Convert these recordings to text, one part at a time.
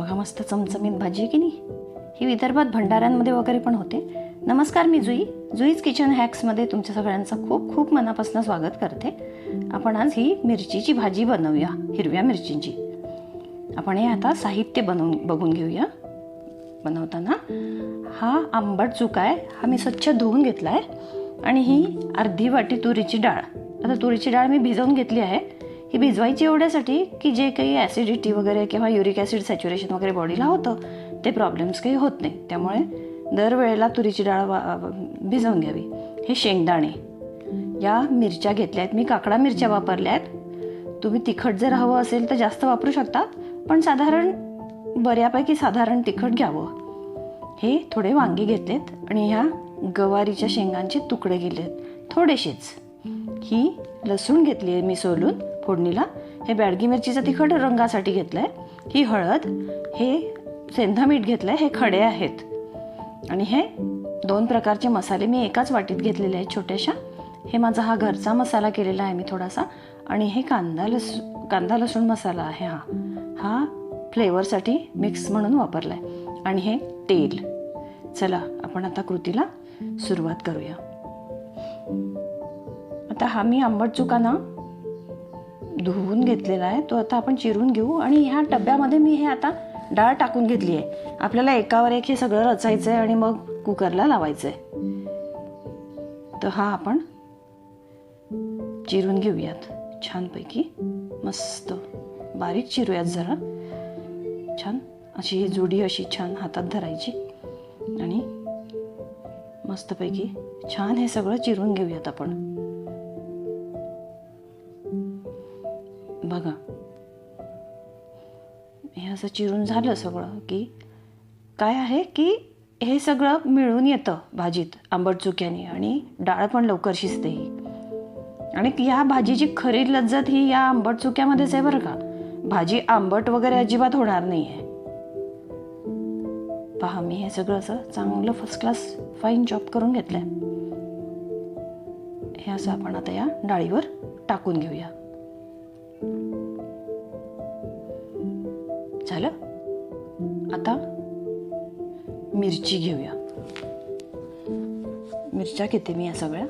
बघा मस्त चमचमीत भाजी आहे की नाही? ही विदर्भात भंडाऱ्यांमध्ये वगैरे पण होते. नमस्कार मी जुई. जुईज किचन हॅक्समध्ये तुमच्या सगळ्यांचं खूप खूप मनापासून स्वागत करते. आपण आज ही मिरचीची भाजी बनवूया हिरव्या मिरचींची. आपण हे आता साहित्य बनवून बघून घेऊया. बनवताना हा आंबट चुका आहे. हा मी स्वच्छ धुवून घेतला आहे आणि ही अर्धी वाटी तुरीची डाळ. आता तुरीची डाळ मी भिजवून घेतली आहे. ही भिजवायची एवढ्यासाठी की जे काही ॲसिडिटी वगैरे किंवा युरिक ॲसिड सॅच्युरेशन वगैरे बॉडीला होतं ते प्रॉब्लेम्स काही होत नाही. त्यामुळे दरवेळेला तुरीची डाळ वा भिजवून घ्यावी. हे शेंगदाणे. या मिरच्या घेतल्या आहेत. मी काकडा मिरच्या वापरल्या आहेत. तुम्ही तिखट जर हवं असेल तर जास्त वापरू शकता पण साधारण बऱ्यापैकी साधारण तिखट घ्यावं. हे थोडे वांगे घेतलेत आणि ह्या गवारीच्या शेंगांचे तुकडे गेलेत थोडेसेच. ही लसूण घेतली आहे मी सोलून. फोडणीला. हे बॅडगी मिरचीचं तिखट रंगासाठी घेतलं आहे ही हळद हे सेंधा मीठ घेतलं आहे हे खडे आहेत. आणि हे दोन प्रकारचे मसाले मी एकाच वाटीत घेतलेले आहेत छोट्याशा. हे माझा हा घरचा मसाला केलेला आहे मी थोडासा. आणि हे कांदा लस कांदा लसूण मसाला आहे हा. हा फ्लेवरसाठी मिक्स म्हणून वापरला आहे आणि हे तेल. चला आपण आता कृतीला सुरुवात करूया. आता हा मी आंबट चुका ना धुवून घेतलेला आहे. तो आता आपण चिरून घेऊ. आणि ह्या डब्यामध्ये मी हे आता डाळ टाकून घेतली आहे. आपल्याला एकावर एक हे सगळं रचायचं आहे आणि मग कुकरला लावायचं आहे तर हा आपण चिरून घेऊयात. छानपैकी मस्त. बारीक चिरूयात जरा. छान. अशी ही जोडी अशी छान हातात धरायची. आणि मस्तपैकी छान हे सगळं चिरून घेऊयात आपण. बघा. हे असं चिरून झालं सगळं की काय आहे की हे सगळं मिळून येतं भाजीत आंबट चुक्याने आणि डाळ पण लवकर शिजते ही. आणि या भाजीची खरी लज्जत ही या आंबट चुक्यामध्येच आहे बरं का. भाजी आंबट वगैरे अजिबात होणार नाही आहे पहा मी हे सगळं असं चांगलं फर्स्ट क्लास फाईन जॉब करून घेतलंय. हे असं आपण आता या डाळीवर टाकून घेऊया. झालं? आता मिरची घेऊया. मिरच्या घेते मी या सगळ्या.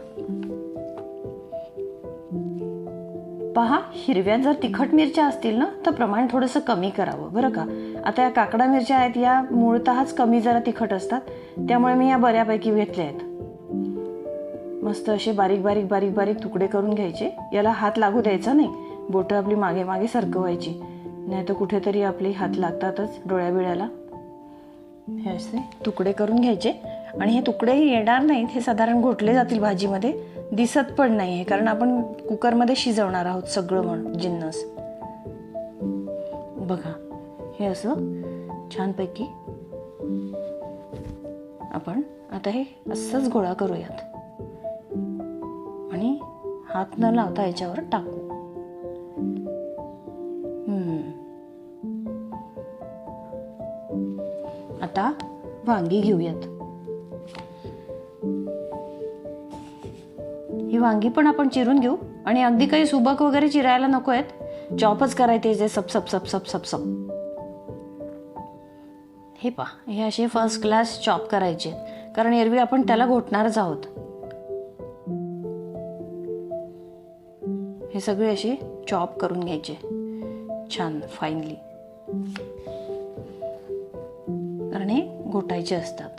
पहा हिरव्या जर तिखट मिरच्या असतील ना तर प्रमाण थोडंसं कमी करावं बरं का? आता या काकडा मिरच्या आहेत या मूळतःच कमी जरा तिखट असतात त्यामुळे मी या बऱ्यापैकी घेतल्या आहेत. मस्त असे बारीक बारीक बारीक बारीक तुकडे करून घ्यायचे. याला हात लागू द्यायचा नाही. बोटं आपली मागे मागे सरकवायची. नाही तर कुठेतरी आपले हात लागतातच डोळ्या बिळ्याला हे असे तुकडे करून घ्यायचे. आणि हे तुकडेही येणार नाहीत हे साधारण घोटले जातील भाजीमध्ये. दिसत पण नाही आहे कारण आपण कुकरमध्ये शिजवणार आहोत सगळं म्हणून जिन्नस. बघा हे असं छानपैकी आपण आता हे असंच गोळा करूयात. आणि हात न लावता याच्यावर टाकू. वांगी घेऊयात. ही वांगी पण आपण चिरून घेऊ. आणि अगदी काही सुबक वगैरे चिरायला नको आहेत चॉपच करायचे जे सप सप सप सप सप सप. हे पा हे असे फर्स्ट क्लास चॉप करायचे. कारण एरवी आपण त्याला घोटणारच आहोत. हे सगळे असे चॉप करून घ्यायचे. छान फाईनली कारण हे घोटायचे असतात.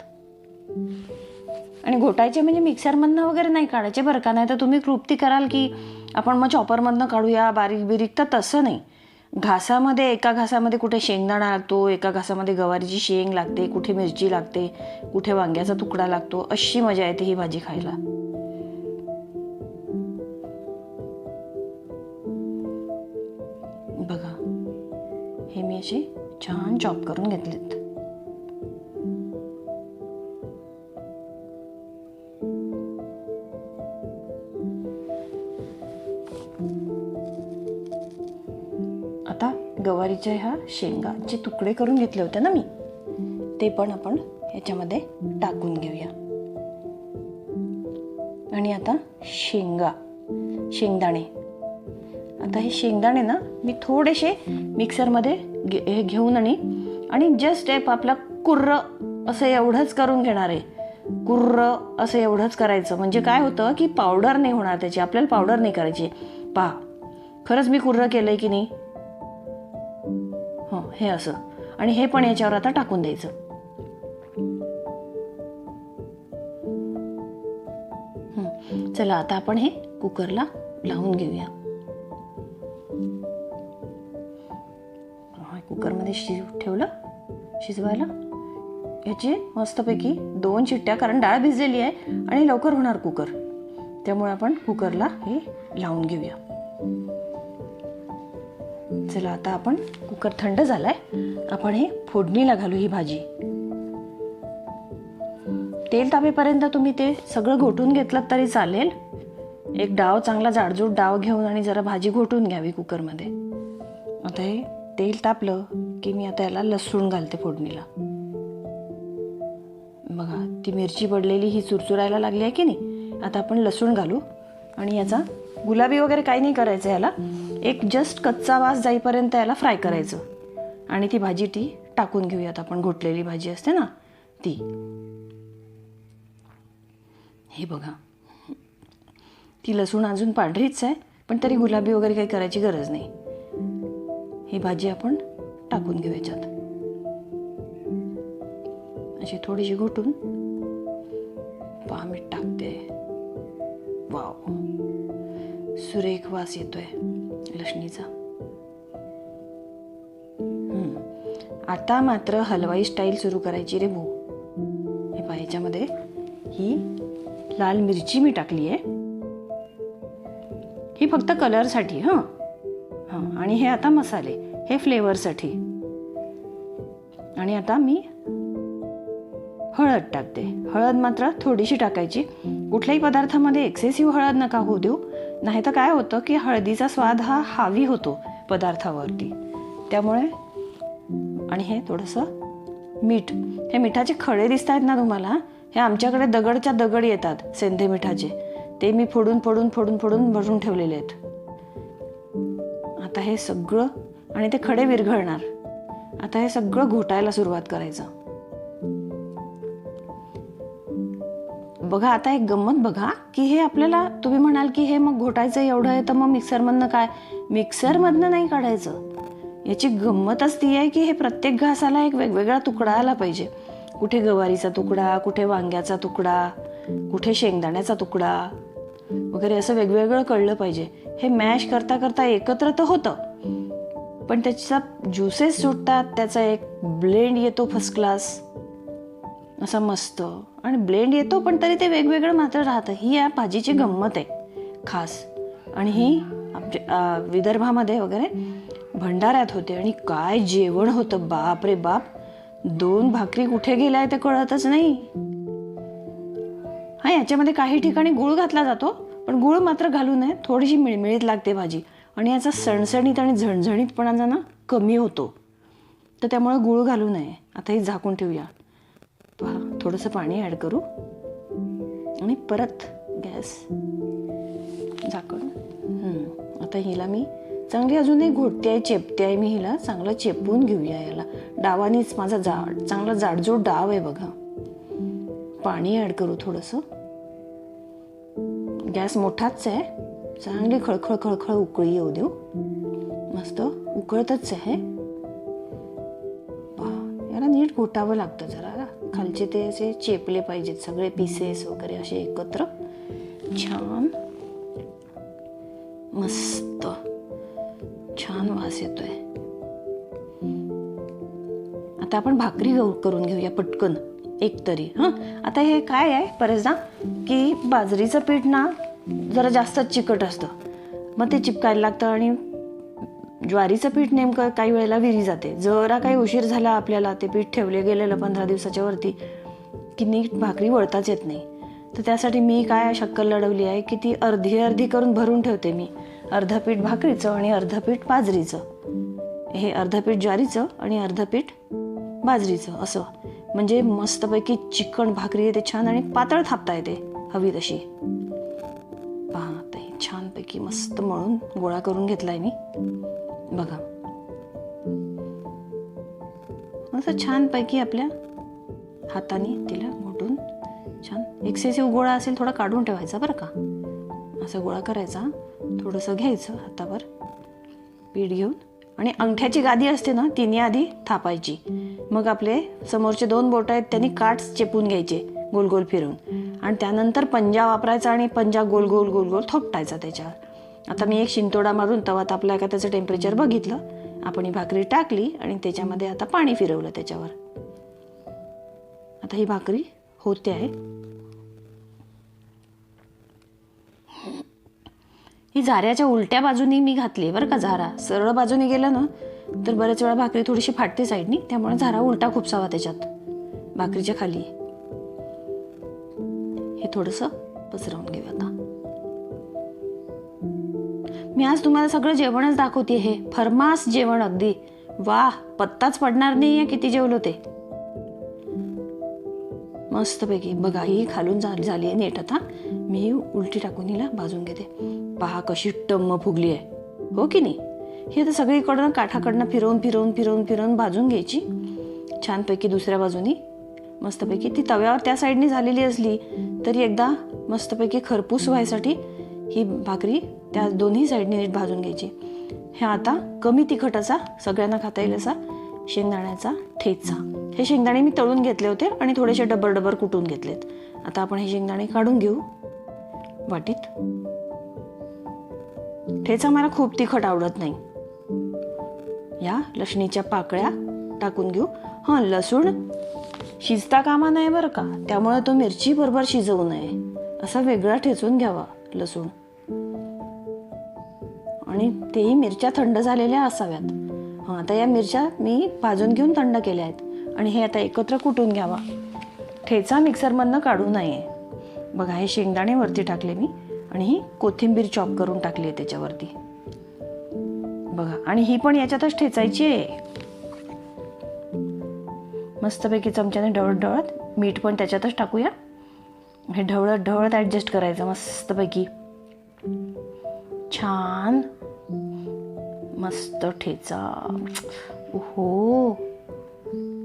आणि घोटायचे म्हणजे मिक्सरमधनं वगैरे नाही काढायचे बरं का नाही तर तुम्ही कृप्ती कराल की आपण मग चॉपरमधनं काढूया बारीक बिरीक तर तसं नाही. घासामध्ये एका घासामध्ये कुठे शेंगदाणा लागतो एका घासामध्ये गवारीची शेंग लागते कुठे मिरची लागते कुठे वांग्याचा तुकडा लागतो अशी मजा येते ही भाजी खायला. बघा हे मी असे छान चॉप करून घेतलेत. गवारीच्या ह्या शेंगाचे तुकडे करून घेतले होते ना मी ते पण आपण याच्यामध्ये टाकून घेऊया. आणि आता शेंगा शेंगदाणे. आता हे शेंगदाणे ना मी थोडेसे मिक्सरमध्ये घे हे घेऊन आणि आणि जस्ट एक आपला कुर्र असं एवढंच करून घेणार आहे. कुर्र असं एवढंच करायचं. म्हणजे काय होतं की पावडर नाही होणार त्याची आपल्याला पावडर नाही करायची. पहा खरंच मी कुर्र आहे की नाही? हे असं. आणि हे पण याच्यावर आता टाकून द्यायचं. चला आता आपण हे कुकरला लावून घेऊया. कुकरमध्ये शिज ठेवलं शिजवायला. याची मस्तपैकी दोन चिट्ट्या कारण डाळ भिजलेली आहे आणि लवकर होणार कुकर. त्यामुळे आपण कुकरला हे लावून घेऊया. चला आता आपण कुकर थंड झालाय. आपण हे फोडणीला घालू ही भाजी. तेल तापेपर्यंत तुम्ही ते सगळं घोटून घेतलं तरी चालेल. एक डाव चांगला जाडजूड डाव घेऊन आणि जरा भाजी घोटून घ्यावी कुकरमध्ये. आता हे तेल तापलं की मी आता याला लसूण घालते फोडणीला. बघा ती मिरची पडलेली ही चुरचुरायला लागली आहे की नाही? आता आपण लसूण घालू आणि याचा गुलाबी वगैरे काही नाही करायचं याला. एक जस्ट कच्चा वास जाईपर्यंत याला फ्राय करायचं. आणि ती भाजी ती टाकून घेऊयात आपण. घोटलेली भाजी असते ना ती. हे बघा. ती लसूण अजून पांढरीच आहे पण तरी गुलाबी वगैरे काही करायची गरज नाही. ही भाजी आपण टाकून घेऊ याच्यात अशी थोडीशी घोटून सुरेख वास येतोय लक्ष्मीचा. आता मात्र हलवाई स्टाईल सुरू करायची रे भाऊ. हे पहा याच्यामध्ये ही लाल मिरची मी टाकली आहे. ही फक्त कलरसाठी हां. हां आणि हे आता मसाले हे फ्लेवरसाठी आणि आता मी हळद टाकते. हळद मात्र थोडीशी टाकायची. कुठल्याही पदार्थामध्ये एक्सेसिव्ह हळद नका होऊ देऊ. नाही तर काय होतं की हळदीचा स्वाद हा हावी होतो पदार्थावरती. त्यामुळे आणि हे थोडंसं मीठ. हे मिठाचे खडे दिसत आहेत ना तुम्हाला? हे आमच्याकडे दगडच्या दगड येतात सेंधे मिठाचे. ते मी फोडून फोडून फोडून फोडून भरून ठेवलेले आहेत. आता हे सगळं आणि ते खडे विरघळणार. आता हे सगळं घोटायला सुरुवात करायचं. बघा आता एक गंमत बघा की हे आपल्याला तुम्ही म्हणाल की हे मग घोटायचं एवढं आहे तर मग मिक्सरमधनं काय? मिक्सरमधनं नाही काढायचं. याची गंमतच ती आहे की हे प्रत्येक घासाला एक वेगवेगळा तुकडा आला पाहिजे. कुठे गवारीचा तुकडा कुठे वांग्याचा तुकडा कुठे शेंगदाण्याचा तुकडा वगैरे असं वेगवेगळं कळलं पाहिजे. हे मॅश करता करता एकत्र तर होतं. पण त्याचा ज्युसेस सुटतात त्याचा एक ब्लेंड येतो फर्स्ट क्लास असं मस्त. आणि ब्लेंड येतो पण तरी ते वेगवेगळं मात्र राहतं. ही या भाजीची गंमत आहे. खास. आणि ही आमच्या विदर्भामध्ये वगैरे भंडाऱ्यात होते. आणि काय जेवण होतं बाप रे बाप. दोन भाकरी कुठे गेलाय ते कळतच नाही. हा याच्यामध्ये काही ठिकाणी गुळ घातला जातो पण गुळ मात्र घालू नये. थोडीशी मिळमिळीत लागते भाजी. आणि याचा सणसणीत आणि झणझणीतपणा ना कमी होतो. तर त्यामुळे गुळ घालू नये. आता ही झाकून ठेवूया. पहा थोडंसं पाणी ॲड करू. आणि परत गॅस झाकण. आता हिला मी चांगली अजूनही घोटते आहे चेपते आहे मी हिला. चांगलं चेपवून घेऊया याला. डावानेच माझा जाड चांगला जाडजोड डाव आहे बघा. पाणी ॲड करू थोडंसं. गॅस मोठाच आहे. चांगली खळखळ खळखळ उकळी येऊ देऊ. मस्त उकळतच आहे. याला नीट घोटावं लागतं जरा. खालचे ते असे चेपले पाहिजेत सगळे पीसेस वगैरे असे एकत्र. छान. मस्त. छान वास येतोय. आता आपण भाकरी करून घेऊया पटकन. एक तरी हां? आता हे काय आहे? बरेचदा की बाजरीचं पीठ ना जरा जास्तच चिकट असतं. मग ते चिपकायला लागतं आणि ज्वारीचं पीठ नेमकं काही वेळेला विरी जाते. जरा काही उशीर झाला आपल्याला ते पीठ ठेवले गेलेलं पंधरा दिवसाच्या वरती की नीट भाकरी वळताच येत नाही. तर त्यासाठी मी काय शक्कल लढवली आहे की ती अर्धी अर्धी करून भरून ठेवते मी. अर्ध पीठ भाकरीचं आणि अर्ध पीठ बाजरीचं. हे अर्ध पीठ ज्वारीचं आणि अर्ध पीठ बाजरीचं असं. म्हणजे मस्तपैकी चिकन भाकरी येते छान आणि पातळ थापता येते हवी तशी. पहा छानपैकी मस्त मळून गोळा करून घेतलाय मी. बघा. असं छानपैकी आपल्या हाताने तिला घोटून छान एक्सेसिव्ह गोळा असेल थोडा काढून ठेवायचा बरं का. असा गोळा करायचा. थोडंसं घ्यायचं हातावर. पीठ घेऊन. आणि अंगठ्याची गादी असते ना तिने आधी थापायची. मग आपले समोरचे दोन बोटं आहेत त्यांनी काठ चेपून घ्यायचे गोल गोल फिरून. आणि त्यानंतर पंजा वापरायचा आणि पंजा गोल गोल गोल गोल थोपटायचा त्याच्यावर. आता मी एक शिंतोडा मारून तवा तापला का त्याचं टेम्परेचर बघितलं. आपण ही भाकरी टाकली आणि त्याच्यामध्ये आता पाणी फिरवलं त्याच्यावर. आता ही भाकरी होते आहे. ही झाऱ्याच्या उलट्या बाजूनी मी घातली बरं का झारा. सरळ बाजूने गेलं ना तर बऱ्याच वेळा भाकरी थोडीशी फाटते साईडनी त्यामुळे झारा उलटा खुपसावा त्याच्यात. भाकरीच्या खाली. हे थोडंसं पसरवून घेऊ आता. मी आज तुम्हाला सगळं जेवणच दाखवते हे. फरमास जेवण अगदी. वाह पत्ताच पडणार नाही किती जेवलो ते. मस्तपैकी. बघा ही खालून झाली झाली आहे नेट आता. मी उलटी टाकून हिला भाजून घेते. पहा कशी टम्म फुगली आहे हो की नाही? हे तर सगळीकडनं काठाकडनं फिरवून फिरवून फिरवून फिरवून भाजून घ्यायची. छानपैकी दुसऱ्या बाजूनी. मस्तपैकी ती तव्यावर त्या साईडनी झालेली असली तरी एकदा मस्तपैकी खरपूस व्हायसाठी ही भाकरी त्या दोन्ही साईडने नीट भाजून घ्यायची. हे आता कमी तिखटाचा सगळ्यांना खाता येईल असा शेंगदाण्याचा ठेचा. हे शेंगदाणे मी तळून घेतले होते आणि थोडेसे डबर डबर कुटून घेतलेत. आता आपण हे शेंगदाणे काढून घेऊ. वाटीत. ठेचा मला खूप तिखट आवडत नाही. या लसणीच्या पाकळ्या टाकून घेऊ. हां लसूण शिजता कामा नाही बरं का? त्यामुळे तो मिरची बरोबर शिजवू नये. असा वेगळा ठेचून घ्यावा लसूण. आणि तेही मिरच्या थंड झालेल्या असाव्यात. हां आता या मिरच्या मी भाजून घेऊन थंड केल्या आहेत. आणि हे आता एकत्र कुटून घ्यावा. ठेचा मिक्सरमधनं काढू नये बघा हे शेंगदाणे वरती टाकले मी आणि ही कोथिंबीर चॉप करून टाकली आहे त्याच्यावरती. बघा आणि ही पण याच्यातच ठेचायची आहे. मस्तपैकी चमच्याने ढवळत ढवळत मीठ पण त्याच्यातच टाकूया. हे ढवळत ढवळत ॲडजस्ट करायचं मस्तपैकी. छान! मस्त ठेचा. हो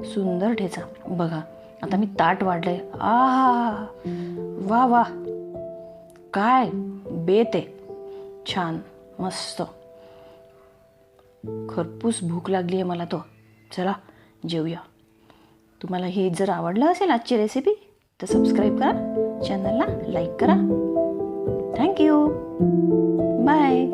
सुंदर ठेचा. बघा आता मी ताट वाढलंय. आ वा वा. काय बेत आहे. छान मस्त. खरपूस भूक लागली आहे मला तो. चला जेवूया तुम्हाला ही जर आवडलं असेल आजची रेसिपी तर सबस्क्राईब करा. चॅनलला लाईक करा. Thank you bye